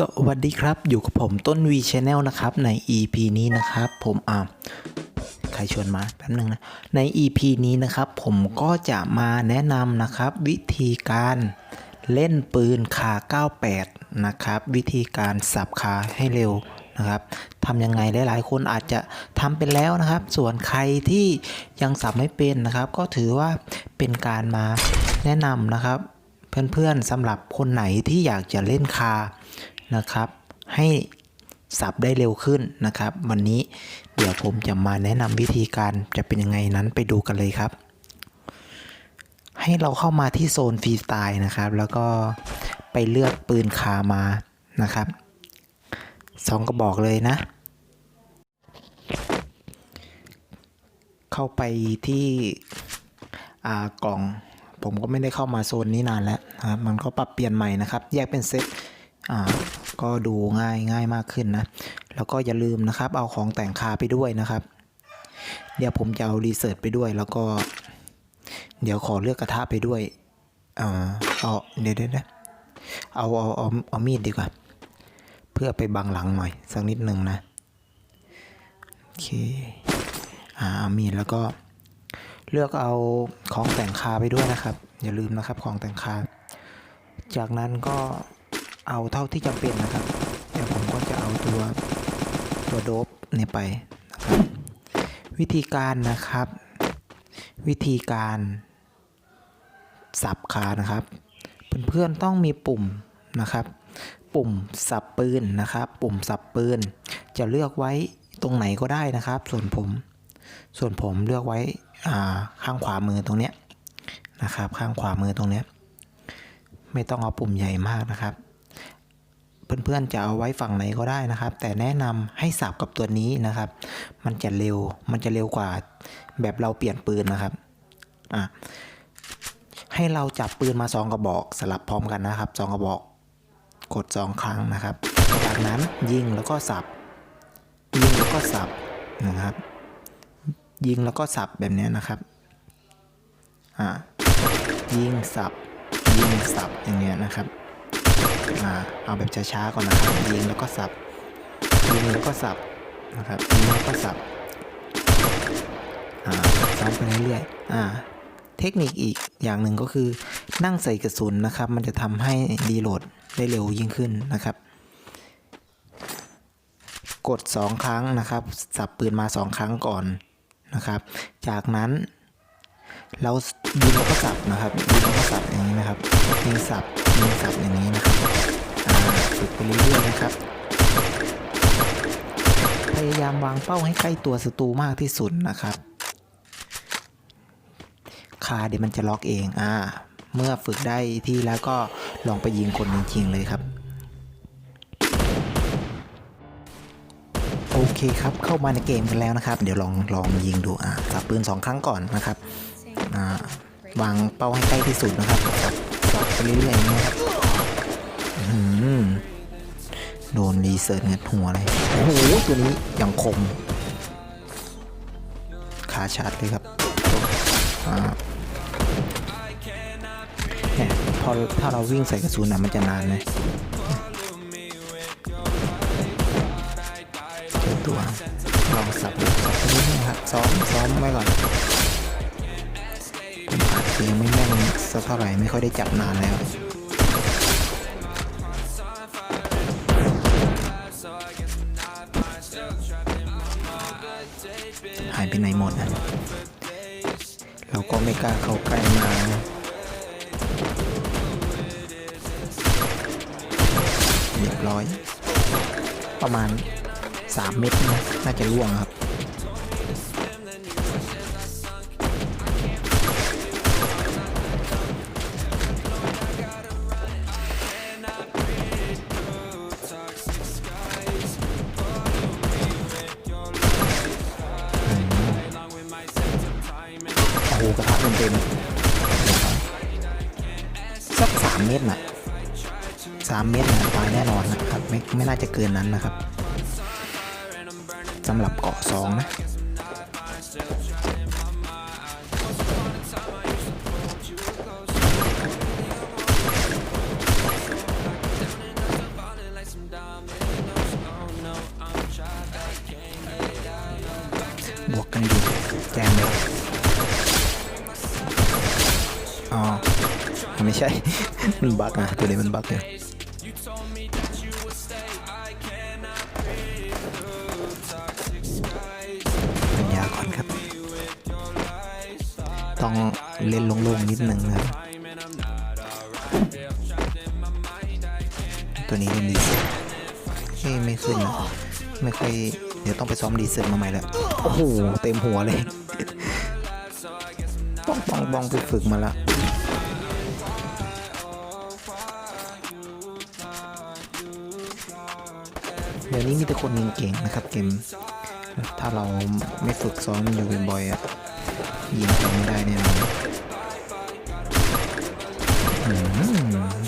สวัสดีครับ อยู่กับผมต้น V Channel นะครับ ใน EP นี้นะครับ ผมอ่าใครชวนมาแป๊บนึงนะ ใน EP นี้นะครับ ผมก็จะมาแนะนำนะครับ วิธีการเล่นปืนคา98 นะครับ วิธีการสับคาให้เร็วนะครับทำยังไงหลายๆ คนอาจจะทำเป็นแล้วนะครับ ส่วนใครที่ยังสับไม่เป็นนะครับ ก็ถือว่าเป็นการมาแนะนำนะครับ เพื่อนๆสำหรับคนไหนที่อยากจะเล่นคา นะครับ ให้สับได้เร็วขึ้นนะครับ วันนี้เดี๋ยวผมจะมาแนะนำวิธีการจะเป็นยังไงนั้นไปดูกันเลยครับ ให้เราเข้ามาที่โซนฟรีสไตล์นะครับ แล้วก็ไปเลือกปืนคามานะครับสองกระบอกเลยนะ เข้าไปที่อากล่องผมก็ไม่ได้เข้ามาโซนนี้นานแล้วนะครับมันก็ปรับเปลี่ยนใหม่นะครับ แยกเป็นเซตอา ก็ดูง่ายง่ายมากขึ้นนะ แล้วก็อย่าลืมนะครับ เอาของแต่งคาไปด้วยนะครับ เดี๋ยวผมจะเอารีเสิร์ชไปด้วย แล้วก็ เดี๋ยวขอเลือกกระทะไปด้วยอ่าเอาเดี๋ยวเดี๋ยวนะเอาเอาเอาเอามีดดีกว่า เพื่อไปบังหลังหน่อยสักนิดหนึ่งนะโอเคอ่าเอามีดแล้วก็เลือกเอาของแต่งคาไปด้วยนะครับ อย่าลืมนะครับของแต่งคา จากนั้นก็ เอาเท่าที่จำเป็นนะครับเดี๋ยวผมก็จะเอาตัวตัวโดบเนี่ยไปนะครับวิธีการนะครับ วิธีการสับคานะครับ เพื่อนๆต้องมีปุ่มนะครับ ปุ่มสับปืนนะครับ ปุ่มสับปืน จะเลือกไว้ตรงไหนก็ได้นะครับ ส่วนผม ส่วนผมเลือกไว้ข้างขวามือตรงเนี้ยนะครับ ข้างขวามือตรงเนี้ยไม่ต้องเอาปุ่มใหญ่มากนะครับ เพื่อนๆจะเอาไว้ฝั่งไหนก็ได้นะครับ แต่แนะนำให้สับกับตัวนี้นะครับ มันจะเร็วมันจะเร็วกว่าแบบเราเปลี่ยนปืนนะครับอะให้เราจับปืนมาสองกระบอกสลับพร้อมกันนะครับสองกระบอกกดสองครั้งนะครับ จากนั้นยิงแล้วก็สับ ยิงแล้วก็สับนะครับ ยิงแล้วก็สับแบบนี้นะครับอ่ายิงสับ ยิงสับอย่างเงี้ยนะครับ อ่าเอาแบบช้าๆก่อนนะครับยิงแล้วก็สับยิงแล้วก็สับนะครับยิงแล้วก็สับอ่าซ้อมไปเรื่อยๆอ่าเทคนิคอีกอย่างหนึ่งก็คือนั่งใส่กระสุนนะครับ มันจะทำให้รีโหลดได้เร็วยิ่งขึ้นนะครับ กด 2 ครั้งนะครับ สับปืนมา 2 ครั้งก่อนนะครับ จากนั้น เรายิงแล้วก็สับนะครับยิงแล้วก็สับอย่างนี้นะครับยิงสับยิงสับอย่างนี้น เรื่อยๆนะครับ พยายามวางเป้าให้ใกล้ตัวศัตรูมากที่สุดนะครับ คาเดี๋ยวมันจะล็อกเองอ่าเมื่อฝึกได้ที่แล้วก็ลองไปยิงคนจริงๆเลยครับโอเคครับ เข้ามาในเกมกันแล้วนะครับ เดี๋ยวลองลองยิงดูอ่าสับปืนสองครั้งก่อนนะครับอ่าวางเป้าให้ใกล้ที่สุดนะครับสับไปเรื่อยๆอย่างนี้นะครับอื้อหือ โดนรีเสิร์ชเงิดหัวเลย โอ้โห ตัวนี้ยังคมขาชาร์จเลยครับอ่าเนี่ยพอถ้าเราวิ่งใส่กระสุนอะมันจะนานนะเจอตัวลองสับดูสับไปเรื่อยๆครับซ้อมซ้อมไว้ก่อนผมอาจจะยังไม่แม่นสักเท่าไหร่ไม่ค่อยได้จับนานแล้ว หายไปไหนหมดนะเราก็ไม่กล้าเข้าใกล้มากนะเรียบร้อย ประมาณ 3 เม็ดนะน่าจะร่วงครับ ตรนะสามเมตรนะตายแน่นอนนะครับ ไม่ไม่น่าจะเกินนั้นนะครับสำหรับเกาะสองนะบวกกันอยู่แจมเลยอ๋อ ไม่ใช่ มันบักนะตัวนี้มันบักอยู่ปัญญาก่อนครับ ต้องเล่นโล่งๆนิดนึงนะครับ ตัวนี้เล่นดีไม่ไม่ขึ้นนะไม่ค่อยเดี๋ยวต้องไปซ้อมดีเซลมาใหม่แล้วโอ้โห เต็มหัวเลยต้องต้องต้องไปฝึกมาละ เดี๋ยวนี้มีแต่คนเก่งๆนะครับเกม ถ้าเราไม่ฝึกซ้อมอยู่บ่อยๆอะยิงทำไม่ได้แน่นอน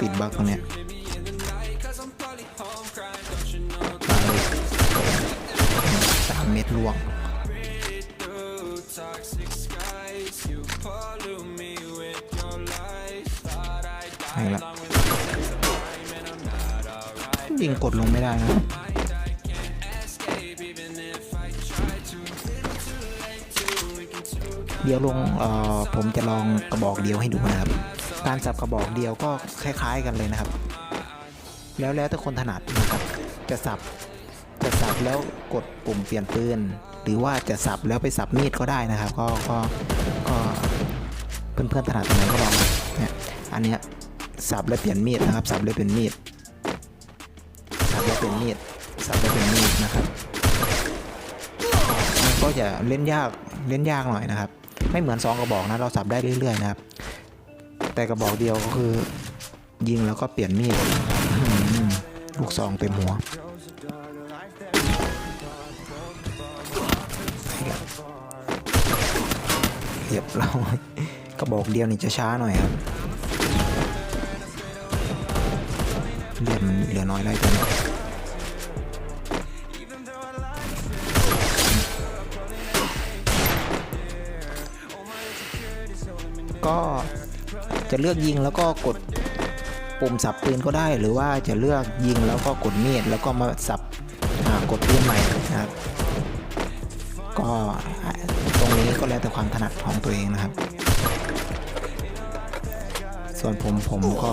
ติดบั๊กตรงเนี้ยสามเม็ดล่วงไม่ละยิงกดลงไม่ได้นะ เดี๋ยวลงผมจะลองกระบอกเดียวให้ดูนะครับ การสับกระบอกเดียวก็คล้าย ๆ กันเลยนะครับ แล้วแล้วแต่คนถนัดนะครับจะสับจะสับแล้วกดปุ่มเปลี่ยนปืนหรือว่าจะสับแล้วไปสับมีดก็ได้นะครับ ก็ก็ก็เพื่อนๆถนัดตรงไหนก็ลองเนี่ยอันเนี้ยสับแล้วเปลี่ยนมีดนะครับ สับแล้วเป็นมีดสับแล้วเป็นมีดสับแล้วเป็นมีดนะครับก็จะเล่นยากเล่นยากหน่อยนะครับ ไม่เหมือนซองกระบอกนะเราสับได้เรื่อยๆนะครับ แต่กระบอกเดียวก็คือ ยิงแล้วก็เปลี่ยนมีดลูกซองเต็มหัวเรียบร้อยกระบอกเดียวนี่จะช้าหน่อยครับเลือดมันเหลือน้อยได้ตัว ก็จะเลือกยิงแล้วก็กดปุ่มสับปืนก็ได้ หรือว่าจะเลือกยิงแล้วก็กดมีดแล้วก็มาสับกดปืนใหม่นะครับ ก็ตรงนี้ก็แล้วแต่ความถนัดของตัวเองนะครับ ส่วนผมผมก็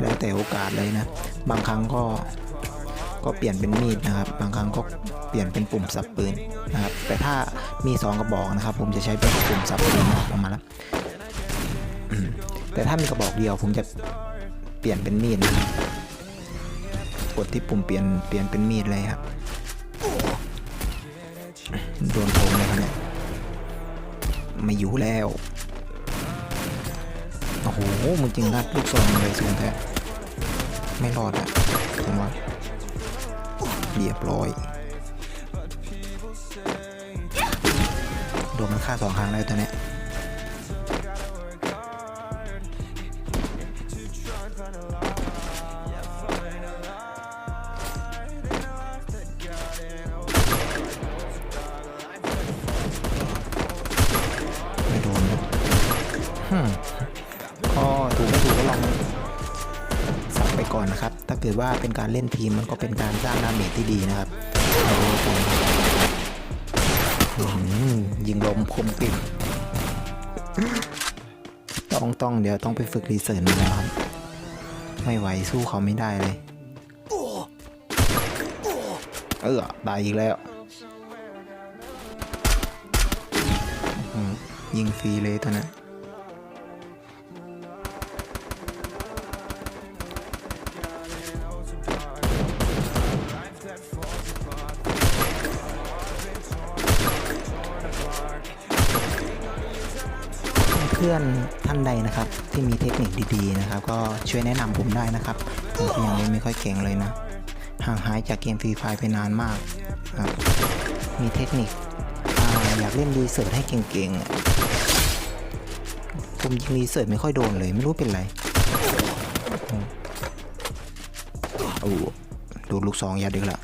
แล้วแต่โอกาสเลยนะ บางครั้งก็ก็เปลี่ยนเป็นมีดนะครับ บางครั้งก็เปลี่ยนเป็นปุ่มสับปืนนะครับ แต่ถ้ามีสองกระบอกนะครับ ผมจะใช้เป็นปุ่มสับปืนออกมาแล้ว แต่ถ้ามีกระบอกเดียวผมจะเปลี่ยนเป็นมีดนะครับกดที่ปุ่มเปลี่ยนเปลี่ยนเป็นมีดเลยครับโดนผมเลยครับเนี่ยไม่อยู่แล้วโอ้โหมึงจริงรัดลูกซองเลยสูงแท้ไม่รอดอะผมว่าเรียบร้อยโดนมันฆ่าสองครั้งแล้วตัวเนี้ย กิดว่าเป็นการเล่นทีมมันก็เป็นการสร้างดาเมจที่ดีนะครับเอาไว้ก่อนอื้อหือยิงลมคมกริบต้องต้องเดี๋ยวต้องไปฝึกรีเสิร์ชมาแล้วครับ ไม่ไหวสู้เขาไม่ได้เลย เออตายอีกแล้ว ยิงฟรีเลยตัวนั้น พื่อนท่านใดนะครับ ที่มีเทคนิคดีๆนะครับ ก็ช่วยแนะนำผมได้นะครับผมยังไม่ค่อยเก่งเลยนะห่างหายจากเกมฟรีไฟไปนานมากครับมีเทคนิคออยากเล่นรีเสิร์ชให้เก่งๆผมยิงรีเสิร์ชไม่ค่อยโดนเลยไม่รู้เป็นไรโอ้โหดูลูกซองยัดอีกล้ว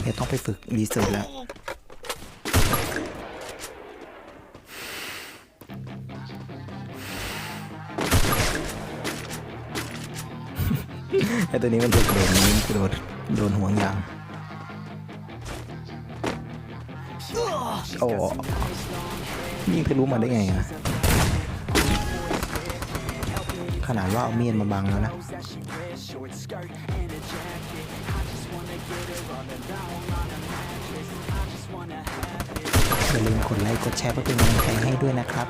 เดี๋ยวต้องไปฝึกรีเสิร์ชแล้ว ไอตัวนี้มันโดนนี้โดนโดนห่วงยางโอ้ยิงทะลุมาได้ไงอะขนาดว่าเอามีดมาบังแล้วนะอย่าลืมกดไลค์กดแชร์เพื่อเป็นกำลังใจให้ด้วยนะครับ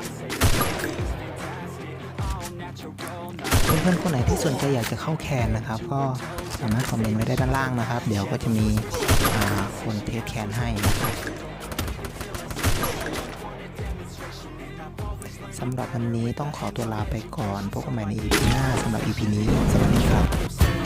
พื่อนๆคนไหนที่สนใจอยากจะเข้าแคนนะครับ ก็สามารถคอมเมนต์ไว้ได้ด้านล่างนะครับ เดี๋ยวก็จะมีคนเทสแคนให้นะครับสำหรับวันนี้ต้องขอตัวลาไปก่อนพบกันใหม่ใน EP หน้าสำหรับ EP นี้สวัสดีครับ